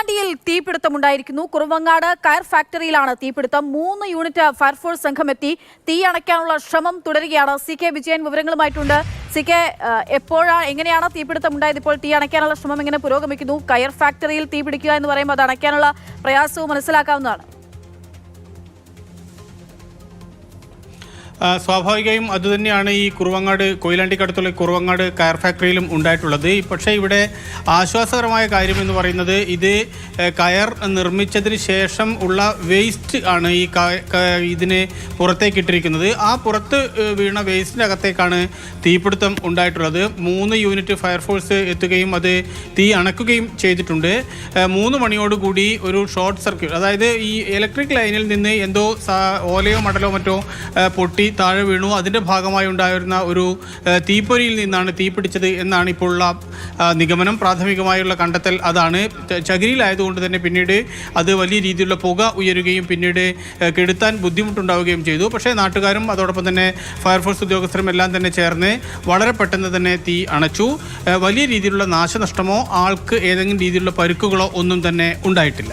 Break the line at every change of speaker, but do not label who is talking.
കൊയിലാണ്ടിയിൽ തീപിടുത്തമുണ്ടായിരിക്കുന്നു. കുറുവങ്ങാട് കയർ ഫാക്ടറിയിലാണ് തീപിടുത്തം. മൂന്ന് യൂണിറ്റ് ഫയർഫോഴ്സ് സംഘം എത്തി തീ അണയ്ക്കാനുള്ള ശ്രമം തുടരുകയാണ്. സി കെ വിജയൻ വിവരങ്ങളുമായിട്ടുണ്ട്. സി കെ എപ്പോഴാണ് എങ്ങനെയാണ് തീപിടുത്തം ഉണ്ടായത് ഇപ്പോൾ തീ അണയ്ക്കാനുള്ള ശ്രമം എങ്ങനെ പുരോഗമിക്കുന്നു? കയർ ഫാക്ടറിയിൽ തീപിടിക്കുക എന്ന് പറയുമ്പോൾ അത് അണയ്ക്കാനുള്ള പ്രയാസവും മനസ്സിലാക്കാവുന്നതാണ്.
ആ, സ്വാഭാവികമായും അതുതന്നെയാണ് ഈ കുറുവങ്ങാട് കൊയിലാണ്ടിക്കടുത്തുള്ള കുറുവങ്ങാട് കയർ ഫാക്ടറിയിലും ഉണ്ടായിട്ടുള്ളത്. പക്ഷേ ഇവിടെ ആശ്വാസകരമായ കാര്യം എന്ന് പറയുന്നത് ഇത് കയർ നിർമ്മിച്ചതിന് ശേഷം ഉള്ള വേസ്റ്റ് ആണ് ഈ ഇതിന് പുറത്തേക്ക് ഇട്ടിരിക്കുന്നത് ആ പുറത്ത് വീണ വേസ്റ്റിന്റെ അകത്തേക്കാണ് തീപിടുത്തം ഉണ്ടായിട്ടുള്ളത്. മൂന്ന് യൂണിറ്റ് ഫയർഫോഴ്സ് എത്തുകയും അത് തീ അണക്കുകയും ചെയ്തിട്ടുണ്ട്. മൂന്ന് മണിയോടുകൂടി ഒരു ഷോർട്ട് സർക്യൂട്ട് അതായത് ഈ ഇലക്ട്രിക് ലൈനിൽ നിന്ന് എന്തോ ഓലയോ മടലോ മറ്റോ പൊട്ടി താഴെ വീണു. അതിന്റെ ഭാഗമായി ഉണ്ടായിരുന്ന ഒരു തീപ്പൊരിയിൽ നിന്നാണ് തീ പിടിച്ചത് എന്നാണ് ഇപ്പോൾ ഉള്ള നിഗമനം. പ്രാഥമികമായുള്ള കണ്ടെത്തൽ അതാണ്. ചകിരിയിലായതുകൊണ്ട് തന്നെ പിന്നീട് അത് വലിയ രീതിയിലുള്ള പുക ഉയരുകയും പിന്നീട് കെടുത്താൻ ബുദ്ധിമുട്ടുണ്ടാവുകയും ചെയ്തു. പക്ഷേ നാട്ടുകാരും അതോടൊപ്പം തന്നെ ഫയർഫോഴ്സ് ഉദ്യോഗസ്ഥരും എല്ലാം തന്നെ ചേർന്ന് വളരെ പെട്ടെന്ന് തന്നെ തീ അണച്ചു. വലിയ രീതിയിലുള്ള നാശനഷ്ടമോ ആൾക്ക് ഏതെങ്കിലും രീതിയിലുള്ള പരുക്കുകളോ ഒന്നും തന്നെ ഉണ്ടായിട്ടില്ല.